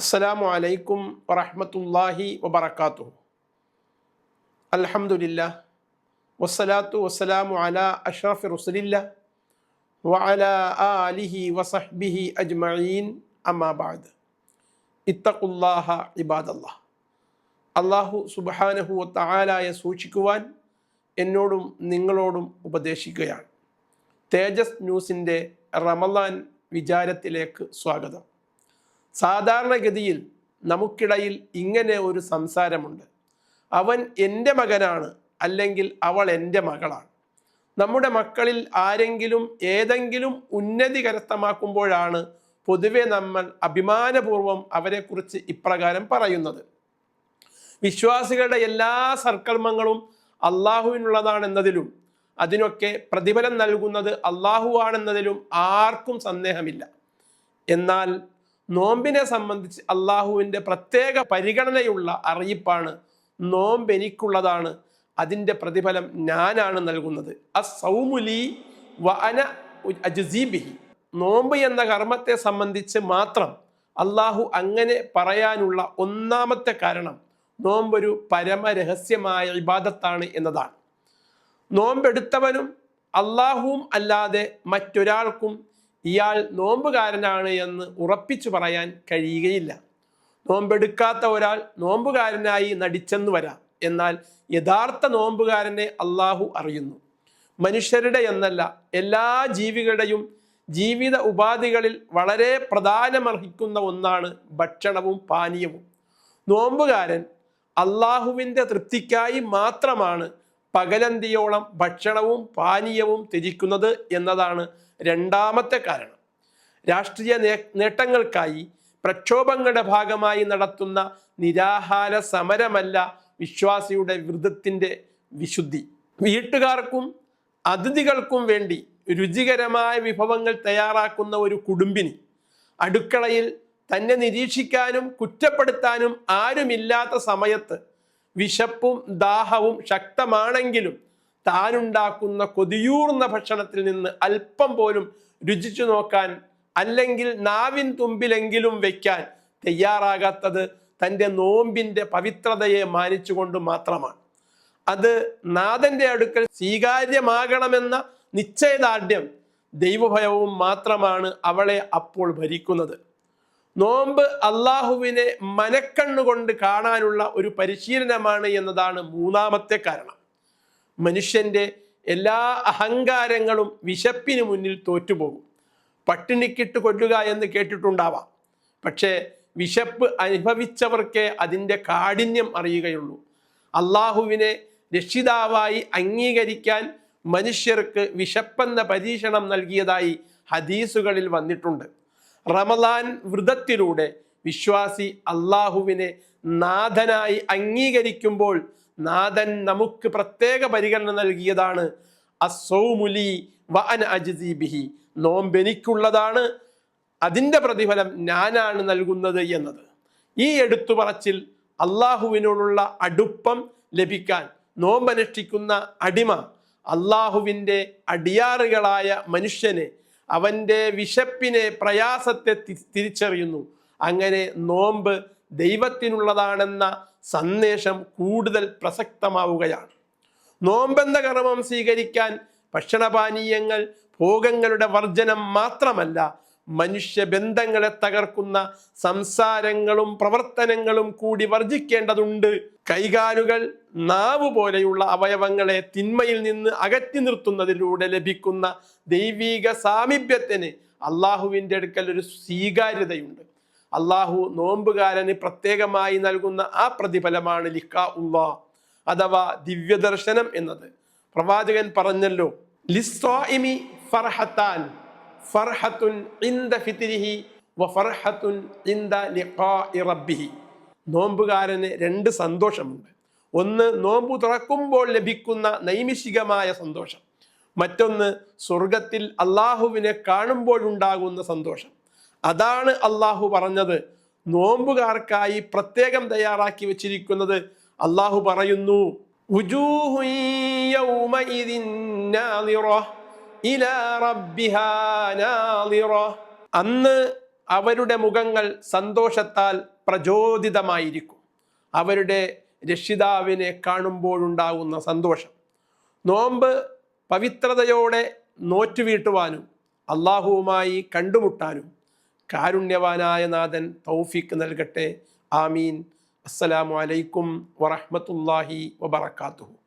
അസ്സലാമു അലൈക്കും വറഹ്മത്തുള്ളാഹി വബറകാതുഹു. അൽഹംദുലില്ലാ വസ്സലാത്തു വസ്സലാമു അലാ അഷ്റഫി റുസലില്ല വഅല ആലിഹി വസഹ്ബിഹി അജ്മഈൻ അമാബാദ് ഇത്തഖുല്ലാഹ ഇബാദല്ലാഹ്. അള്ളാഹു സുബ്ഹാനഹു വതആലയെ സൂക്ഷിക്കുവാൻ എന്നോടും നിങ്ങളോടും ഉപദേശിക്കുകയാണ്. തേജസ് ന്യൂസിന്റെ റമലാൻ വിചാരത്തിലേക്ക് സ്വാഗതം. സാധാരണഗതിയിൽ നമുക്കിടയിൽ ഇങ്ങനെ ഒരു സംസാരമുണ്ട്. അവൻ എന്റെ മകനാണ് അല്ലെങ്കിൽ അവൾ എന്റെ മകളാണ്. നമ്മുടെ മക്കളിൽ ആരെങ്കിലും ഏതെങ്കിലും ഉന്നതി കരസ്ഥമാക്കുമ്പോഴാണ് പൊതുവെ നമ്മൾ അഭിമാനപൂർവം അവരെക്കുറിച്ച് ഇപ്രകാരം പറയുന്നത്. വിശ്വാസികളുടെ എല്ലാ സർക്കർമ്മങ്ങളും അള്ളാഹുവിനുള്ളതാണെന്നതിലും അതിനൊക്കെ പ്രതിഫലം നൽകുന്നത് അള്ളാഹുവാണെന്നതിലും ആർക്കും സന്ദേഹമില്ല. എന്നാൽ നോമ്പിനെ സംബന്ധിച്ച് അള്ളാഹുവിന്റെ പ്രത്യേക പരിഗണനയുള്ള അറിയിപ്പാണ് നോമ്പ് എനിക്കുള്ളതാണ്. അതിന്റെ പ്രതിഫലം ഞാനാണ് നൽകുന്നത്. നോമ്പ് എന്ന കർമ്മത്തെ സംബന്ധിച്ച് മാത്രം അള്ളാഹു അങ്ങനെ പറയാനുള്ള ഒന്നാമത്തെ കാരണം നോമ്പൊരു പരമരഹസ്യമായ ഇബാദത്താണ് എന്നതാണ്. നോമ്പെടുത്തവനും അള്ളാഹുവും അല്ലാതെ മറ്റൊരാൾക്കും ഇയാൾ നോമ്പുകാരനാണ് എന്ന് ഉറപ്പിച്ചു പറയാൻ കഴിയുകയില്ല. നോമ്പെടുക്കാത്ത ഒരാൾ നോമ്പുകാരനായി നടിച്ചെന്ന് വരാം. എന്നാൽ യഥാർത്ഥ നോമ്പുകാരനെ അള്ളാഹു അറിയുന്നു. മനുഷ്യരുടെ എന്നല്ല എല്ലാ ജീവികളുടെയും ജീവിത ഉപാധികളിൽ വളരെ പ്രധാനമർഹിക്കുന്ന ഒന്നാണ് ഭക്ഷണവും പാനീയവും. നോമ്പുകാരൻ അള്ളാഹുവിന്റെ തൃപ്തിക്കായി മാത്രമാണ് പകലന്തിയോളം ഭക്ഷണവും പാനീയവും ത്യജിക്കുന്നത് എന്നതാണ് രണ്ടാമത്തെ കാരണം. രാഷ്ട്രീയ നേട്ടങ്ങൾക്കായി പ്രക്ഷോഭങ്ങളുടെ ഭാഗമായി നടത്തുന്ന നിരാഹാര സമരമല്ല വിശ്വാസിയുടെ വ്രതത്തിന്റെ വിശുദ്ധി. വീട്ടുകാർക്കും അതിഥികൾക്കും വേണ്ടി രുചികരമായ വിഭവങ്ങൾ തയ്യാറാക്കുന്ന ഒരു കുടുംബിനി. അടുക്കളയിൽ തന്നെ നിരീക്ഷിക്കാനും കുറ്റപ്പെടുത്താനും ആരുമില്ലാത്ത സമയത്ത് വിശപ്പും ദാഹവും ശക്തമാണെങ്കിലും താനുണ്ടാക്കുന്ന കൊതിയൂർന്ന ഭക്ഷണത്തിൽ നിന്ന് അല്പം പോലും രുചിച്ചു നോക്കാൻ അല്ലെങ്കിൽ നാവിൻ തുമ്പിലെങ്കിലും വയ്ക്കാൻ തയ്യാറാകാത്തത് തന്റെ നോമ്പിന്റെ പവിത്രതയെ മാനിച്ചുകൊണ്ട് മാത്രമാണ്. അത് നാഥന്റെ അടുക്കൽ സ്വീകാര്യമാകണമെന്ന നിശ്ചയദാർഢ്യം ദൈവഭയവും മാത്രമാണ് അവളെ അപ്പോൾ ഭരിക്കുന്നത്. നോമ്പ് അള്ളാഹുവിനെ മനക്കണ്ണുകൊണ്ട് കാണാനുള്ള ഒരു പരിശീലനമാണ് എന്നതാണ് മൂന്നാമത്തെ കാരണം. മനുഷ്യന്റെ എല്ലാ അഹങ്കാരങ്ങളും വിശപ്പിന് മുന്നിൽ തോറ്റുപോകും. പട്ടിണിക്കിട്ട് കൊല്ലുക എന്ന് കേട്ടിട്ടുണ്ടാവാം. പക്ഷേ വിശപ്പ് അനുഭവിച്ചവർക്കേ അതിന്റെ കാഠിന്യം അറിയുകയുള്ളൂ. അള്ളാഹുവിനെ രക്ഷിതാവായി അംഗീകരിക്കാൻ മനുഷ്യർക്ക് വിശപ്പെന്ന പരീക്ഷണം നൽകിയതായി ഹദീസുകളിൽ വന്നിട്ടുണ്ട്. റമലാൻ വ്രതത്തിലൂടെ വിശ്വാസി അള്ളാഹുവിനെ നാഥനായി അംഗീകരിക്കുമ്പോൾ നാഥൻ നമുക്ക് പ്രത്യേക പരിഗണന നൽകിയതാണ്. അസൗമുലി വഅൻ ബിഹി. നോമ്പെനിക്കുള്ളതാണ്. അതിന്റെ പ്രതിഫലം ഞാനാണ് നൽകുന്നത് എന്നത്. ഈ എടുത്തുപറച്ചിൽ അള്ളാഹുവിനോടുള്ള അടുപ്പം ലഭിക്കാൻ നോമ്പനുഷ്ഠിക്കുന്ന അടിമ അള്ളാഹുവിന്റെ അടിയാറുകളായ മനുഷ്യനെ അവന്റെ വിശപ്പിനെ പ്രയാസത്തെ തിരിച്ചറിയുന്നു. അങ്ങനെ നോമ്പ് ദൈവത്തിനുള്ളതാണെന്ന സന്ദേശം കൂടുതൽ പ്രസക്തമാവുകയാണ്. നോമ്പെന്ന കർമ്മം സ്വീകരിക്കാൻ ഭക്ഷണപാനീയങ്ങൾ ഭോഗങ്ങളുടെ വർജനം മാത്രമല്ല മനുഷ്യ ബന്ധങ്ങളെ തകർക്കുന്ന സംസാരങ്ങളും പ്രവർത്തനങ്ങളും കൂടി വർജിക്കേണ്ടതുണ്ട്. കൈകാലുകൾ നാവ് പോലെയുള്ള അവയവങ്ങളെ തിന്മയിൽ നിന്ന് അകറ്റി നിർത്തുന്നതിലൂടെ ലഭിക്കുന്ന ദൈവീക സാമീപ്യത്തിന് അള്ളാഹുവിന്റെ അടുക്കൽ ഒരു സ്വീകാര്യതയുണ്ട്. അള്ളാഹു നോമ്പുകാരന് പ്രത്യേകമായി നൽകുന്ന ആ പ്രതിഫലമാണ് ലിഖാ ഉള്ളാ അഥവാ ദിവ്യദർശനം എന്നത്. പ്രവാചകൻ പറഞ്ഞല്ലോ ലിസ്വാഇമി ഫർഹത്താൻ ഫർഹത്തുൻ ഇന്ദ ഫിത്രിഹി വ ഫർഹത്തുൻ ഇന്ദ ലിഖാഇ റബ്ബിഹി. നോമ്പുകാരന് രണ്ട് സന്തോഷമുണ്ട്. ഒന്ന് നോമ്പ് തുറക്കുമ്പോൾ ലഭിക്കുന്ന നൈമിഷികമായ സന്തോഷം. മറ്റൊന്ന് സ്വർഗത്തിൽ അള്ളാഹുവിനെ കാണുമ്പോഴുണ്ടാകുന്ന സന്തോഷം. അതാണ് അള്ളാഹു പറഞ്ഞത്. നോമ്പുകാർക്കായി പ്രത്യേകം തയ്യാറാക്കി വെച്ചിരിക്കുന്നത് അള്ളാഹു പറയുന്നു അന്ന് അവരുടെ മുഖങ്ങൾ സന്തോഷത്താൽ പ്രചോദിതമായിരിക്കും. അവരുടെ രക്ഷിതാവിനെ കാണുമ്പോഴുണ്ടാകുന്ന സന്തോഷം. നോമ്പ് പവിത്രതയോടെ നോറ്റുവീട്ടുവാനും അള്ളാഹുവുമായി കണ്ടുമുട്ടാനും കാരുണ്യവാനായ നാഥൻ തൗഫീക്ക് നൽകട്ടെ. ആമീൻ. അസ്സലാമു അലൈക്കും വറഹ്മത്തുള്ളാഹി വബറകാതുഹു.